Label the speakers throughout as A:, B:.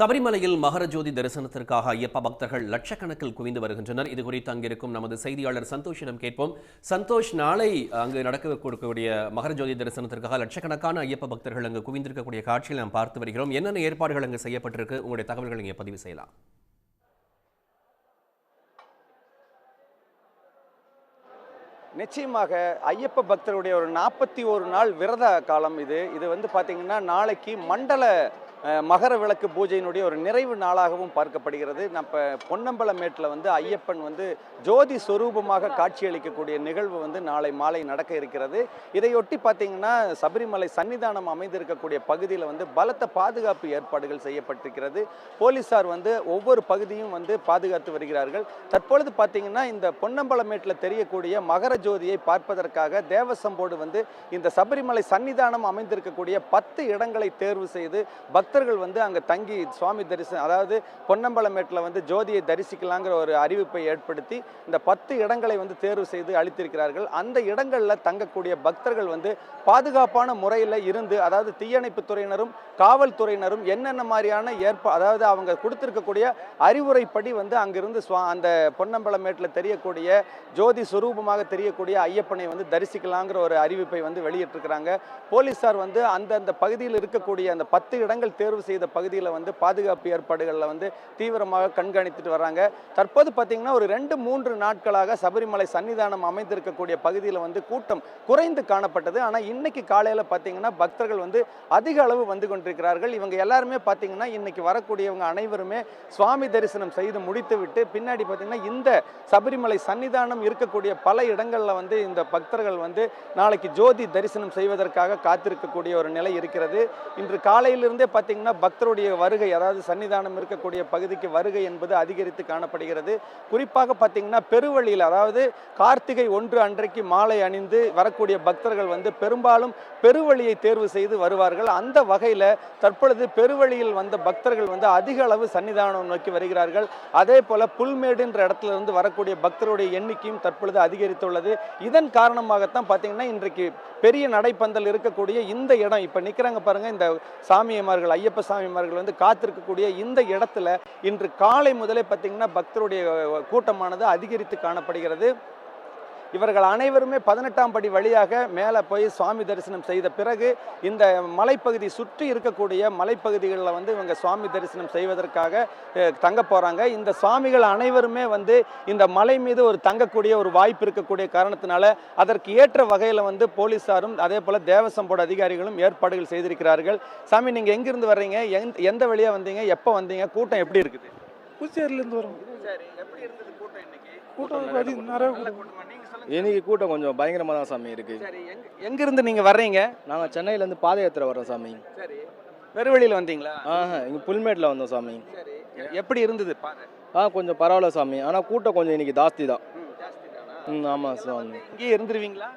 A: சபரிமலையில் மகரஜோதி தரிசனத்திற்காக ஐயப்ப பக்தர்கள் லட்சக்கணக்கில் குவிந்து வருகின்றனர். இது குறித்து அங்கிருக்கும் நமது செய்தியாளர் சந்தோஷிடம் கேட்போம். சந்தோஷ் நாளை அங்கு நடக்கக்கூடிய மகர ஜோதி தரிசனத்திற்காக லட்சக்கணக்கான ஐயப்ப பக்தர்கள் அங்கு குவிந்திருக்கக்கூடிய காட்சியில் நாம் பார்த்து வருகிறோம். என்னென்ன ஏற்பாடுகள் அங்கு செய்யப்பட்டிருக்கு? உங்களுடைய தகவல்கள் இங்கே பதிவு செய்யலாம்.
B: நிச்சயமாக ஐயப்ப பக்தருடைய ஒரு நாற்பத்தி ஒரு நாள் விரத காலம் இது. இது வந்து பார்த்தீங்கன்னா நாளைக்கு மண்டல மகர விளக்கு பூஜையினுடைய ஒரு நிறைவு நாளாகவும் பார்க்கப்படுகிறது. நம்ம பொன்னம்பலமேட்டில் வந்து ஐயப்பன் வந்து ஜோதி சொரூபமாக காட்சியளிக்கக்கூடிய நிகழ்வு வந்து நாளை மாலை நடக்க இருக்கிறது. இதையொட்டி பார்த்தீங்கன்னா சபரிமலை சன்னிதானம் அமைந்திருக்கக்கூடிய பகுதியில் வந்து பலத்த பாதுகாப்பு ஏற்பாடுகள் செய்யப்பட்டிருக்கிறது. போலீசார் வந்து ஒவ்வொரு பகுதியும் வந்து பாதுகாத்து வருகிறார்கள். தற்பொழுது பார்த்தீங்கன்னா இந்த பொன்னம்பலமேட்டில் தெரியக்கூடிய மகர ஜோதியை பார்ப்பதற்காக தேவசம்போடு வந்து இந்த சபரிமலை சன்னிதானம் அமைந்திருக்கக்கூடிய பத்து இடங்களை தேர்வு செய்து பக்தர்கள் வந்து அங்கே தங்கி சுவாமி தரிசனம் அதாவது பொன்னம்பலமேட்டில் வந்து ஜோதியை தரிசிக்கலாங்கிற ஒரு அறிவிப்பை ஏற்படுத்தி இந்த பத்து இடங்களை வந்து தேர்வு செய்து அளித்திருக்கிறார்கள். அந்த இடங்களில் தங்கக்கூடிய பக்தர்கள் வந்து பாதுகாப்பான முறையில் இருந்து அதாவது தீயணைப்பு துறையினரும் காவல்துறையினரும் என்னென்ன மாதிரியான ஏற்பா அதாவது அவங்க கொடுத்துருக்கக்கூடிய அறிவுரைப்படி வந்து அங்கிருந்து சுவா அந்த பொன்னம்பலமேட்டில் தெரியக்கூடிய ஜோதி சுரூபமாக தெரியக்கூடிய ஐயப்பனை வந்து தரிசிக்கலாங்கிற ஒரு அறிவிப்பை வந்து வெளியிட்டிருக்கிறாங்க. போலீஸார் வந்து அந்தந்த பகுதியில் இருக்கக்கூடிய அந்த பத்து இடங்கள் தேர்வு செய்த பகுதியில் வந்து பாதுகாப்பு ஏற்பாடுகளில் வந்து தீவிரமாக கண்காணித்துட்டு வராங்க தற்போது பார்த்தீங்கன்னா ஒரு ரெண்டு மூன்று நாட்களாக சபரிமலை சன்னிதானம் அமைந்திருக்கக்கூடிய பகுதியில் வந்து கூட்டம் குறைந்து காணப்பட்டது. ஆனால் இன்னைக்கு காலையில் பார்த்தீங்கன்னா பக்தர்கள் வந்து அதிக அளவு வந்து கொண்டிருக்கிறார்கள். இவங்க எல்லாருமே பார்த்தீங்கன்னா இன்னைக்கு வரக்கூடியவங்க அனைவருமே சுவாமி தரிசனம் செய்து முடித்துவிட்டு பின்னாடி பார்த்தீங்கன்னா இந்த சபரிமலை சன்னிதானம் இருக்கக்கூடிய பல இடங்களில் வந்து இந்த பக்தர்கள் வந்து நாளைக்கு ஜோதி தரிசனம் செய்வதற்காக காத்திருக்கக்கூடிய ஒரு நிலை இருக்கிறது. இன்று காலையிலிருந்தே பார்த்தீங்கன்னா பக்தருடைய வருகை அதாவது சன்னிதானம் இருக்கக்கூடிய பகுதிக்கு வருகை என்பது அதிகரித்து காணப்படுகிறது. குறிப்பாக பார்த்தீங்கன்னா பெருவழியில் அதாவது கார்த்திகை ஒன்று அன்றைக்கு மாலை அணிந்து வரக்கூடிய பக்தர்கள் வந்து பெரும்பாலும் பெருவழியை தேர்வு செய்து வருவார்கள். அந்த வகையில் தற்பொழுது பெருவழியில் வந்த பக்தர்கள் வந்து அதிக அளவு சன்னிதானம் நோக்கி வருகிறார்கள். அதே போல புல்மேடுன்ற இடத்துல இருந்து வரக்கூடிய பக்தருடைய எண்ணிக்கையும் தற்பொழுது அதிகரித்துள்ளது. இதன் காரணமாகத்தான் பார்த்தீங்கன்னா இன்றைக்கு பெரிய நடைப்பந்தல் இருக்கக்கூடிய இந்த இடம். இப்போ நிற்கிறாங்க பாருங்க இந்த சாமியமார்கள் ஐயப்ப சாமிமார்கள் வந்து காத்திருக்கக்கூடிய இந்த இடத்துல இன்று காலை முதலே பார்த்தீங்கன்னா பக்தருடைய கூட்டமானது அதிகரித்து காணப்படுகிறது. இவர்கள் அனைவருமே பதினெட்டாம் படி வழியாக மேலே போய் சுவாமி தரிசனம் செய்த பிறகு இந்த மலைப்பகுதி சுற்றி இருக்கக்கூடிய மலைப்பகுதிகளில் வந்து இவங்க சுவாமி தரிசனம் செய்வதற்காக தங்க போகிறாங்க இந்த சுவாமிகள் அனைவருமே வந்து இந்த மலை மீது ஒரு தங்கக்கூடிய ஒரு வாய்ப்பு இருக்கக்கூடிய காரணத்தினால அதற்கு ஏற்ற வகையில் வந்து போலீஸாரும் அதே போல் தேவசம் போர்டு அதிகாரிகளும் ஏற்பாடுகள் செய்திருக்கிறார்கள். சாமி நீங்கள் எங்கிருந்து வர்றீங்க? எந்த எந்த வழியாக வந்தீங்க? எப்போ வந்தீங்க? கூட்டம் எப்படி இருக்குது?
C: புதுச்சேரியிலேருந்து வரோம்.
B: சரி எப்படி இருந்தது கூட்டம் இன்னைக்கு?
C: கூட்டம் நிறைய கூட்டம்.
D: இன்னைக்கு கூட்டம் கொஞ்சம் பயங்கரமாக தான் சாமி இருக்கு.
B: சரி எங்க எங்கிருந்து நீங்கள் வர்றீங்க?
D: நாங்கள் சென்னையிலேருந்து பாத யாத்திரை வரோம் சாமி.
B: சரி. பெருவழியில் வந்தீங்களா?
D: ஆஹா இங்கே புல்மேட்டில் வந்தோம் சாமி.
B: சரி. எப்படி இருந்தது பாரு
D: ஆ கொஞ்சம் பரவாயில்ல சாமி. ஆனால் கூட்டம் கொஞ்சம் இன்னைக்கு ஜாஸ்தி தான். ம் ஆமாம் சாமி.
B: இங்கேயே இருந்துருவீங்களா?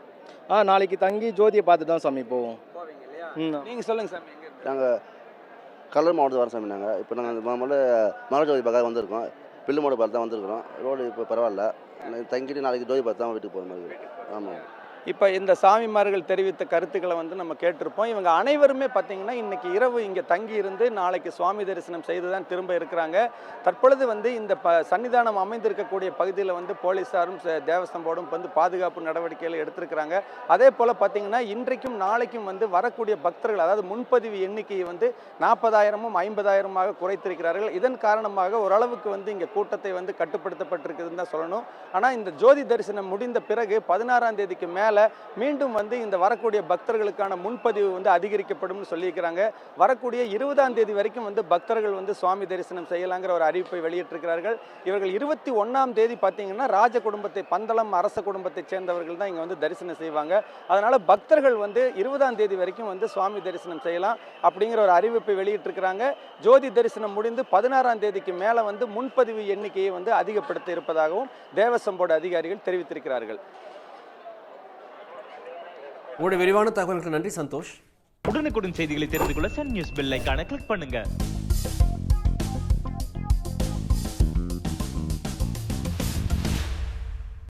D: ஆ நாளைக்கு தங்கி ஜோதியை பார்த்து தான் சாமி போவோம்.
B: போவீங்க இல்லையா?
D: ம்
B: நீங்க சொல்லுங்க சாமி எங்க இருந்து?
E: நாங்கள் கடலூர் மாவட்டத்தில் வர சாமி நாங்கள் இப்போ நாங்கள் முதல்ல மகஜோதி பார்க்க வந்திருக்கோம். பில்லுமோடு பார்த்து தான் வந்திருக்கிறோம். ரோடு இப்போ பரவாயில்ல. தங்கிட்டு நாளைக்கு ஜோதி பார்த்து தான் வீட்டுக்கு போகிற மாதிரி இருக்கு. ஆமாம்.
B: இப்போ இந்த சாமிமார்கள் தெரிவித்த கருத்துக்களை வந்து நம்ம கேட்டிருப்போம். இவங்க அனைவருமே பார்த்தீங்கன்னா இன்னைக்கு இரவு இங்கே தங்கி இருந்து நாளைக்கு சுவாமி தரிசனம் செய்து தான் திரும்ப இருக்கிறாங்க. தற்பொழுது வந்து இந்த ப சன்னிதானம் அமைந்திருக்கக்கூடிய பகுதியில் வந்து போலீஸாரும் ச- போர்டும் வந்து பாதுகாப்பு நடவடிக்கைகளை எடுத்திருக்கிறாங்க. அதே போல் பார்த்தீங்கன்னா இன்றைக்கும் நாளைக்கும் வந்து வரக்கூடிய பக்தர்கள் அதாவது முன்பதிவு எண்ணிக்கையை வந்து நாற்பதாயிரமும் ஐம்பதாயிரமாக குறைத்திருக்கிறார்கள். இதன் காரணமாக ஓரளவுக்கு வந்து இங்கே கூட்டத்தை வந்து கட்டுப்படுத்தப்பட்டிருக்குதுன்னு தான் சொல்லணும். ஆனால் இந்த ஜோதி தரிசனம் முடிந்த பிறகு பதினாறாம் தேதிக்கு மேலே மீண்டும் வந்து இந்த வரக்கூடிய பக்தர்களுக்கான முன்பதிவு வந்து அதிகரிக்கப்படும்னு சொல்லியிருக்கிறாங்க. வரக்கூடிய இருபதாம் தேதி வரைக்கும் வந்து பக்தர்கள் வந்து சுவாமி தரிசனம் செய்யலாங்கிற ஒரு அறிவிப்பை வெளியிட்டிருக்கிறார்கள். இவர்கள் இருபத்தி ஒன்றாம் தேதி பார்த்தீங்கன்னா ராஜ குடும்பத்தை பந்தளம் அரச குடும்பத்தை சேர்ந்தவர்கள் தான் இங்கே வந்து தரிசனம் செய்வாங்க. அதனால் பக்தர்கள் வந்து இருபதாம் தேதி வரைக்கும் வந்து சுவாமி தரிசனம் செய்யலாம் அப்படிங்கிற ஒரு அறிவிப்பை வெளியிட்டிருக்கிறாங்க. ஜோதி தரிசனம் முடிந்து பதினாறாம் தேதிக்கு மேலே வந்து முன்பதிவு எண்ணிக்கையை வந்து அதிகப்படுத்த இருப்பதாகவும் தேவசம்போர்டு அதிகாரிகள் தெரிவித்திருக்கிறார்கள்.
A: உங்களுடைய விரிவான தகவல்களுக்கு நன்றி சந்தோஷ்.
F: உடனுக்குடன் செய்திகளை தெரிந்து கொள்ள சன் நியூஸ் பெல் ஐக்கான கிளிக் பண்ணுங்க.